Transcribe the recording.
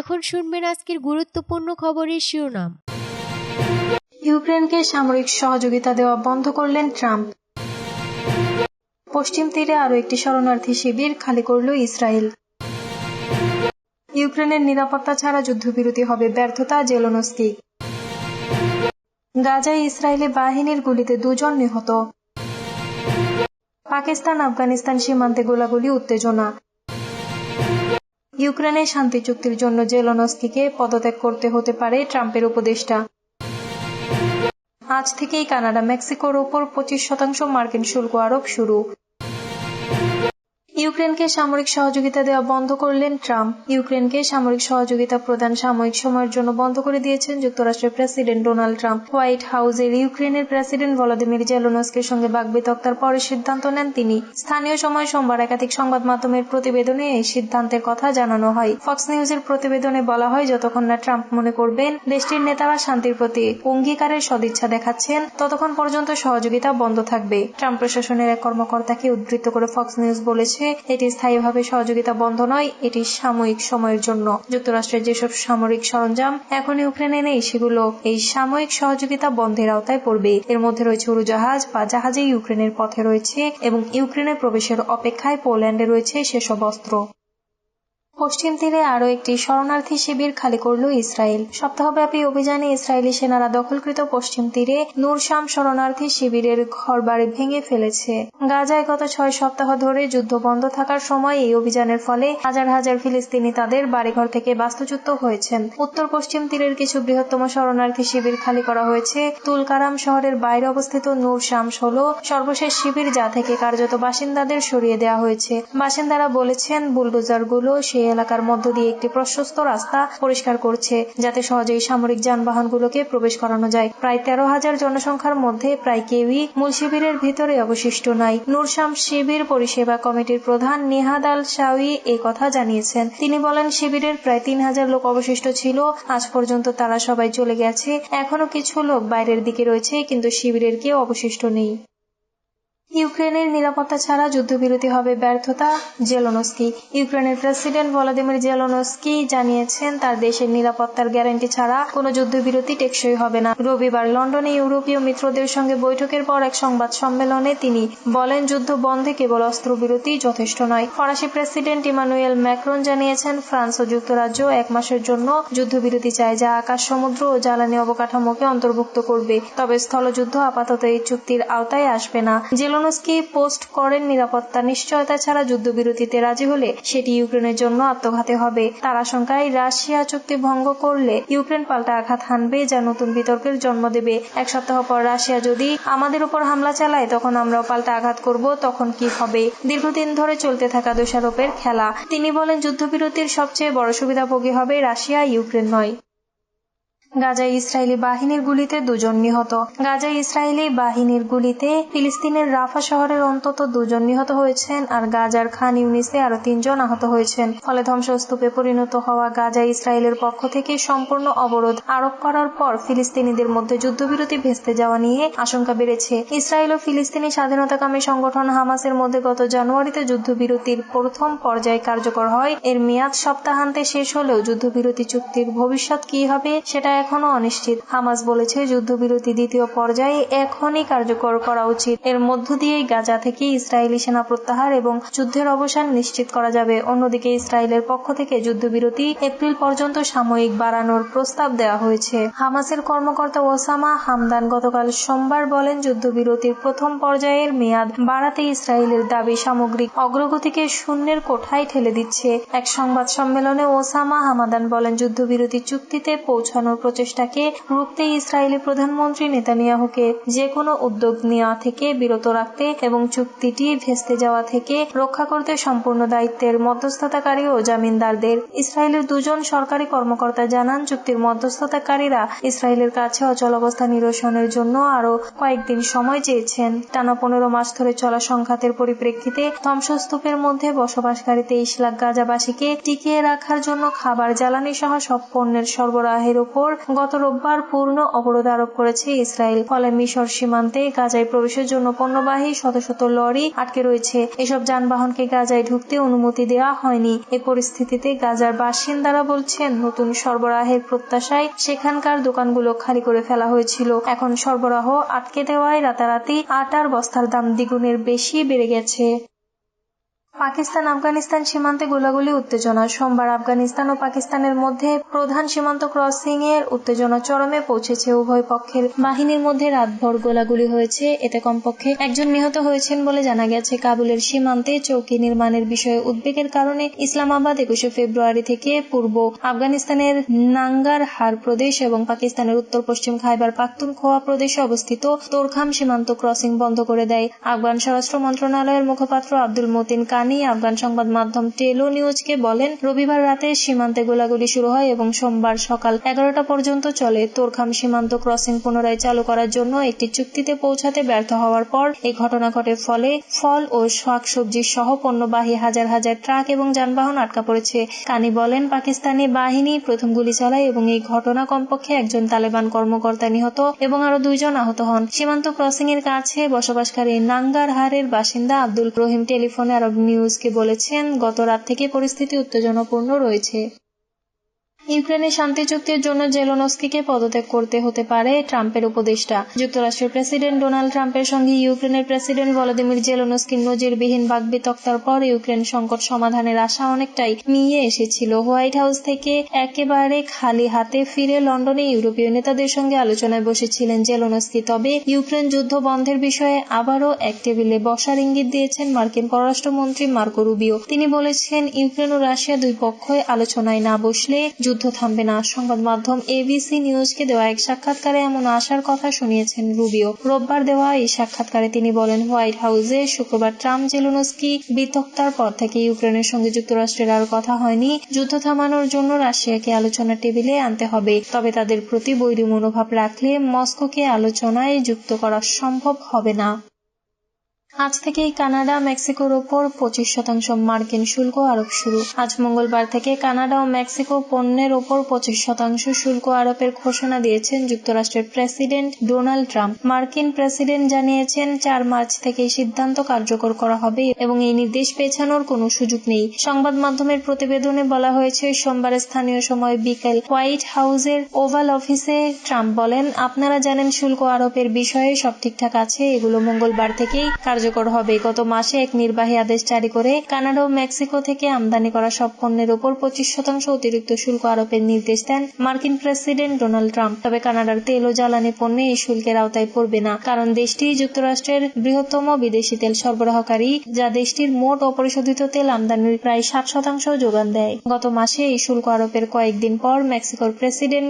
এখন শুনবেন আজকের গুরুত্বপূর্ণ খবরের শিরোনাম। ইউক্রেনকে সামরিক সহযোগিতা দেওয়া বন্ধ করলেন ট্রাম্প। পশ্চিম তীরে আরও একটি শরণার্থী শিবির খালি করল ইসরায়েল। ইউক্রেনের নিরাপত্তা ছাড়া যুদ্ধবিরতি হবে ব্যর্থতা জেলোনস্কি। গাজায় ইসরায়েলি বাহিনীর গুলিতে দুজন নিহত। পাকিস্তান আফগানিস্তান সীমান্তে গোলাগুলি উত্তেজনা। ইউক্রেনের শান্তি চুক্তির জন্য জেলোনস্কিকে পদত্যাগ করতে হতে পারে ট্রাম্পের উপদেষ্টা। আজ থেকেই কানাডা, মেক্সিকোর ওপর পঁচিশ শতাংশ মার্কিন শুল্ক আরোপ শুরু। ইউক্রেনকে সামরিক সহযোগিতা দেওয়া বন্ধ করলেন ট্রাম্প। ইউক্রেনকে সামরিক সহযোগিতা প্রদান সাময়িক সময়ের জন্য বন্ধ করে দিয়েছেন যুক্তরাষ্ট্রের প্রেসিডেন্ট ডোনাল্ড ট্রাম্প। হোয়াইট হাউসের ইউক্রেনের প্রেসিডেন্ট ভলাদিমির জেলোনস্কের সঙ্গে বাগবিতক্তার পরে সিদ্ধান্ত নেন তিনি। স্থানীয় সময় সোমবার একাধিক সংবাদ মাধ্যমের প্রতিবেদনে এই সিদ্ধান্তের কথা জানানো হয়। ফক্স নিউজের প্রতিবেদনে বলা হয়, যতক্ষণ না ট্রাম্প মনে করবেন, দেশটির নেতারা শান্তির প্রতি অঙ্গীকারের সদিচ্ছা দেখাচ্ছেন, ততক্ষণ পর্যন্ত সহযোগিতা বন্ধ থাকবে। ট্রাম্প প্রশাসনের এক কর্মকর্তাকে উদ্ধৃত করে ফক্স নিউজ বলেছে এটি স্থায়ীভাবে সহযোগিতা বন্ধ নয়, এটি সাময়িক সময়ের জন্য। যুক্তরাষ্ট্রের যেসব সামরিক সরঞ্জাম এখন ইউক্রেনে নেই, সেগুলো এই সাময়িক সহযোগিতা বন্ধের আওতায় পড়বে। এর মধ্যে রয়েছে উড়োজাহাজ বা জাহাজে ইউক্রেনের পথে রয়েছে এবং ইউক্রেনে প্রবেশের অপেক্ষায় পোল্যান্ডে রয়েছে সেসব অস্ত্র। পশ্চিম তীরে আরও একটি শরণার্থী শিবির খালি করল ইসরায়েল। সপ্তাহব্যাপী অভিযানে ইসরায়েলি সেনারা দখলকৃত পশ্চিম তীরে নূরশাম শরণার্থী শিবিরের ঘরবাড়ি ভেঙে ফেলেছে। গাজায় গত ছয় সপ্তাহ ধরে যুদ্ধ বন্ধ থাকার সময় এই অভিযানের ফলে হাজার হাজার ফিলিস্তিনি তাদের বাড়িঘর থেকে বাস্তুচ্যুত হয়েছেন। উত্তর পশ্চিম তীরের কিছু বৃহত্তম শরণার্থী শিবির খালি করা হয়েছে। তুলকারাম শহরের বাইরে অবস্থিত নূর শামস হল সর্বশেষ শিবির যা থেকে কার্যত বাসিন্দাদের সরিয়ে দেওয়া হয়েছে। বাসিন্দারা বলেছেন, বুলডোজারগুলো সেই এলাকার মধ্য দিয়ে একটি প্রশস্ত রাস্তা পরিষ্কার করছে। যাতে সহজেই সামরিক যানবাহনগুলোকে প্রবেশ করানো যায়। প্রায় তেরো হাজার জনসংখ্যার মধ্যে প্রায় কেউই মূল শিবিরের ভিতরে অবশিষ্ট নাই। নূরশাম শিবির পরিষেবা কমিটির প্রধান নিহাদ আল শাওয়ি এ কথা জানিয়েছেন। তিনি বলেন, শিবিরের প্রায় তিন হাজার লোক অবশিষ্ট ছিল। আজ পর্যন্ত তারা সবাই চলে গেছে। এখনও কিছু লোক বাইরের দিকে রয়েছে, কিন্তু শিবিরের কেউ অবশিষ্ট নেই। ইউক্রেনের নিরাপত্তা ছাড়া যুদ্ধবিরতি হবে ব্যর্থতা জেলোনস্কি। ইউক্রেনের প্রেসিডেন্ট ভলাদিমির জেলোনস্কি জানিয়েছেন, তার দেশের নিরাপত্তার গ্যারান্টি ছাড়া কোনো যুদ্ধবিরতি টেকসই হবে না। রবিবার লন্ডনে ইউরোপীয় মিত্রদের সঙ্গে বৈঠকের পর এক সংবাদ সম্মেলনে তিনি বলেন, যুদ্ধ বন্ধে কেবল অস্ত্রবিরতি যথেষ্ট নয়। ফরাসি প্রেসিডেন্ট ইমানুয়েল ম্যাক্রন জানিয়েছেন, ফ্রান্স ও যুক্তরাজ্য এক মাসের জন্য যুদ্ধবিরতি চায়, যা আকাশ, সমুদ্র ও জ্বালানি অবকাঠামোকে অন্তর্ভুক্ত করবে। তবে স্থলযুদ্ধ আপাতত এই চুক্তির আওতায় আসবে না। জেলোনস্কি পোস্ট করেন নিরাপত্তা নিশ্চয়তা ছাড়া যুদ্ধবিরতিতে রাজি হলে সেটি ইউক্রেনের জন্য আত্মঘাতী হবে। তার আশঙ্কায় রাশিয়া চুক্তি ভঙ্গ করলে ইউক্রেন পাল্টা আঘাত হানবে, যা নতুন বিতর্কের জন্ম দেবে। এক সপ্তাহ পর রাশিয়া যদি আমাদের উপর হামলা চালায়, তখন আমরাও পাল্টা আঘাত করব, তখন কি হবে? দীর্ঘদিন ধরে চলতে থাকা দোষারোপের খেলা। তিনি বলেন, যুদ্ধবিরতির সবচেয়ে বড় সুবিধাভোগী হবে রাশিয়া, ইউক্রেন নয়। গাজায় ইসরায়েলি বাহিনীর গুলিতে দুজন নিহত। গাজায় ইসরায়েলি বাহিনীর গুলিতে ফিলিস্তিনের রাফা শহরের অন্তত দুজন নিহত হয়েছেন আর গাজার খান ইউনিসে আরও তিনজন আহত হয়েছেন। ফলে ধ্বংসস্তূপে পরিণত হওয়া গাজা ইসরায়েলের পক্ষ থেকে সম্পূর্ণ অবরোধ আরোপ করার পর ফিলিস্তিনিদের মধ্যে যুদ্ধবিরতি ভেস্তে যাওয়া নিয়ে আশঙ্কা বেড়েছে। ইসরায়েল ও ফিলিস্তিনি স্বাধীনতাকামী সংগঠন হামাসের মধ্যে গত জানুয়ারিতে যুদ্ধবিরতির প্রথম পর্যায়ে কার্যকর হয়। এর মেয়াদ সপ্তাহান্তে শেষ হলেও যুদ্ধবিরতি চুক্তির ভবিষ্যৎ কি হবে, সেটা এখনও অনিশ্চিত। হামাস বলেছে, যুদ্ধবিরতি দ্বিতীয় পর্যায়ে এখনই কার্যকর করা উচিত। এর মধ্য দিয়েই গাজা থেকে ইসরায়েলি সেনা প্রত্যাহার এবং যুদ্ধের অবসান নিশ্চিত করা যাবে। অন্যদিকে ইসরায়েলের পক্ষ থেকে যুদ্ধবিরতি এপ্রিল পর্যন্ত সাময়িক বাড়ানোর প্রস্তাব দেওয়া হয়েছে। হামাসের কর্মকর্তা ওসামা হামদান গতকাল সোমবার বলেন, যুদ্ধবিরতির প্রথম পর্যায়ের মেয়াদ বাড়াতে ইসরায়েলের দাবি সামগ্রিক অগ্রগতিকে শূন্যের কোঠায় ঠেলে দিচ্ছে। এক সংবাদ সম্মেলনে ওসামা হামাদান বলেন, যুদ্ধবিরতি চুক্তিতে পৌঁছানোর প্রচেষ্টাকে রুখতে ইসরায়েলি প্রধানমন্ত্রী নেতানিয়াহুকে যে কোনো উদ্যোগ নেওয়া থেকে বিরত রাখতে এবং চুক্তিটি ভেস্তে যাওয়া থেকে রক্ষা করতে সম্পূর্ণ দায়িত্বের মধ্যস্থতাকারী ও জামিনদারদের। ইসরায়েলের দুজন সরকারি কর্মকর্তা জানান, চুক্তির মধ্যস্থতাকারীরা ইসরায়েলের কাছে অচল অবস্থা নিরসনের জন্য আরও কয়েকদিন সময় চেয়েছেন। টানা পনেরো মাস ধরে চলা সংঘাতের পরিপ্রেক্ষিতে ধ্বংসস্তূপের মধ্যে বসবাসকারী তেইশ লাখ গাজাবাসীকে টিকিয়ে রাখার জন্য খাবার জ্বালানি সহ সব পণ্যের সরবরাহের উপর গত রোববার পূর্ণ অবরোধ আরোপ করেছে ইসরায়েল। ফলে মিশর সীমান্তে গাজায় প্রবেশের জন্য পণ্যবাহী শত শত লরি আটকে রয়েছে। এসব যানবাহনকে গাজায় ঢুকতে অনুমতি দেওয়া হয়নি। এ পরিস্থিতিতে গাজার বাসিন্দারা বলছেন, নতুন সরবরাহের প্রত্যাশায় সেখানকার দোকানগুলো খালি করে ফেলা হয়েছিল। এখন সরবরাহ আটকে দেওয়ায় রাতারাতি আটার বস্তার দাম দ্বিগুণের বেশি বেড়ে গেছে। পাকিস্তান, আফগানিস্তান সীমান্তে গোলাগুলি উত্তেজনা। সোমবার আফগানিস্তান ও পাকিস্তানের মধ্যে প্রধান সীমান্ত ক্রসিং এর উত্তেজনা চরমে পৌঁছেছে উভয় পক্ষের। বাহিনীর মধ্যে রাতভর গোলাগুলি হয়েছে, এতে কমপক্ষে একজন নিহত হয়েছেন বলে জানা গেছে। কাবুলের সীমান্তে চৌকি নির্মাণের বিষয়ে উদ্বেগের কারণে ইসলামাবাদ একুশে ফেব্রুয়ারি থেকে পূর্ব আফগানিস্তানের নাঙ্গার হার প্রদেশ এবং পাকিস্তানের উত্তর পশ্চিম খাইবার পাখতুনখোয়া প্রদেশে অবস্থিত তোরখাম সীমান্ত ক্রসিং বন্ধ করে দেয়। আফগান স্বরাষ্ট্র মন্ত্রণালয়ের মুখপাত্র আব্দুল মতিন কানি আফগান সংবাদ মাধ্যম টেলো নিউজকে বলেন, রবিবার রাতে সীমান্তে গোলাগুলি শুরু হয় এবং সোমবার সকাল এগারোটা পর্যন্ত চলে। তোরখাম সীমান্ত ক্রসিং পুনরায় চালু করার জন্য একটি চুক্তিতে পৌঁছাতে ব্যর্থ হওয়ার পর এই ঘটনা ঘটে ফলে ফল ও শাকসবজি সহ পণ্যবাহী হাজার হাজার ট্রাক এবং যানবাহন আটকা পড়েছে। কানি বলেন, পাকিস্তানি বাহিনী প্রথম গুলি চালায় এবং এই ঘটনা কমপক্ষে একজন তালেবান কর্মকর্তা নিহত এবং আরও দুইজন আহত হন। সীমান্ত ক্রসিং এর কাছে বসবাসকারী নাঙ্গারহারের বাসিন্দা আব্দুল রহিম টেলিফোনে আরব নিউজকে বলেছেন গত রাত থেকে পরিস্থিতি উত্তেজনাপূর্ণ রয়েছে। ইউক্রেনের শান্তি চুক্তির জন্য জেলোনস্কিকে পদত্যাগ করতে হতে পারে ট্রাম্পের উপদেষ্টা। যুক্তরাষ্ট্রের প্রেসিডেন্ট ডোনাল্ড ট্রাম্পের সঙ্গে ইউক্রেনের প্রেসিডেন্ট ভলোদিমির জেলোনস্কির নজিরবিহীন বাকবিতক্তার পর ইউক্রেন সংকট সমাধানের আশা অনেকটাই মিইয়ে এসেছিল। হোয়াইট হাউস থেকে একেবারে খালি হাতে ফিরে লন্ডনে ইউরোপীয় নেতাদের সঙ্গে আলোচনায় বসেছিলেন জেলোনস্কি। তবে ইউক্রেন যুদ্ধ বন্ধের বিষয়ে আবারও এক টেবিলে বসার ইঙ্গিত দিয়েছেন মার্কিন পররাষ্ট্রমন্ত্রী মার্কো রুবিও। তিনি বলেছেন, ইউক্রেন ও রাশিয়া দুই পক্ষই আলোচনায় না বসলে যুদ্ধ থামবে না। সংবাদ মাধ্যম এবিসি নিউজকে দেওয়া এক সাক্ষাৎকারে এমন আশার কথা শুনিয়েছেন রুবিও। রোববার দেওয়া এই সাক্ষাৎকারে তিনি বলেন, হোয়াইট হাউসে শুক্রবার ট্রাম্প, জেলুনস্কি বিতক্তার পর থেকে ইউক্রেনের সঙ্গে যুক্তরাষ্ট্রের আর কথা হয়নি। যুদ্ধ থামানোর জন্য রাশিয়াকে আলোচনার টেবিলে আনতে হবে। তবে তাদের প্রতি বৈরী মনোভাব রাখলে মস্কোকে আলোচনায় যুক্ত করা সম্ভব হবে না। আজ থেকেই কানাডা, মেক্সিকোর ওপর পঁচিশ শতাংশ মার্কিন শুল্ক আরোপ শুরু। আজ মঙ্গলবার থেকে কানাডা ও মেক্সিকো পণ্যের ওপর পঁচিশ শতাংশ শুল্ক আরোপের ঘোষণা দিয়েছেন যুক্তরাষ্ট্রের প্রেসিডেন্ট ডোনাল্ড ট্রাম্প। মার্কিন প্রেসিডেন্ট জানিয়েছেন, চার মার্চ থেকে সিদ্ধান্ত কার্যকর করা হবে এবং এই নির্দেশ পেছানোর কোনো সুযোগ নেই। সংবাদ মাধ্যমের প্রতিবেদনে বলা হয়েছে, সোমবার স্থানীয় সময় বিকেল হোয়াইট হাউসের ওভাল অফিসে ট্রাম্প বলেন, আপনারা জানেন শুল্ক আরোপের বিষয়ে সব ঠিকঠাক আছে, এগুলো মঙ্গলবার থেকেই কার্য কার্যকর হবে। গত মাসে এক নির্বাহী আদেশ জারি করে কানাডা ও মেক্সিকো থেকে আমদানি করা সব পণ্যের উপর পঁচিশ শতাংশ অতিরিক্ত শুল্ক আরোপের নির্দেশ দেন মার্কিন প্রেসিডেন্ট ডোনাল্ড ট্রাম্প। তবে কানাডার তেল ও জ্বালানি পণ্যে এই শুল্কের আওতায় পড়বে না, কারণ দেশটি যুক্তরাষ্ট্রের বৃহত্তম বিদেশি তেল সরবরাহকারী, যা দেশটির মোট অপরিশোধিত তেল আমদানির প্রায় ষাট শতাংশ যোগান দেয়। গত মাসে এই শুল্ক আরোপের কয়েকদিন পর মেক্সিকোর প্রেসিডেন্ট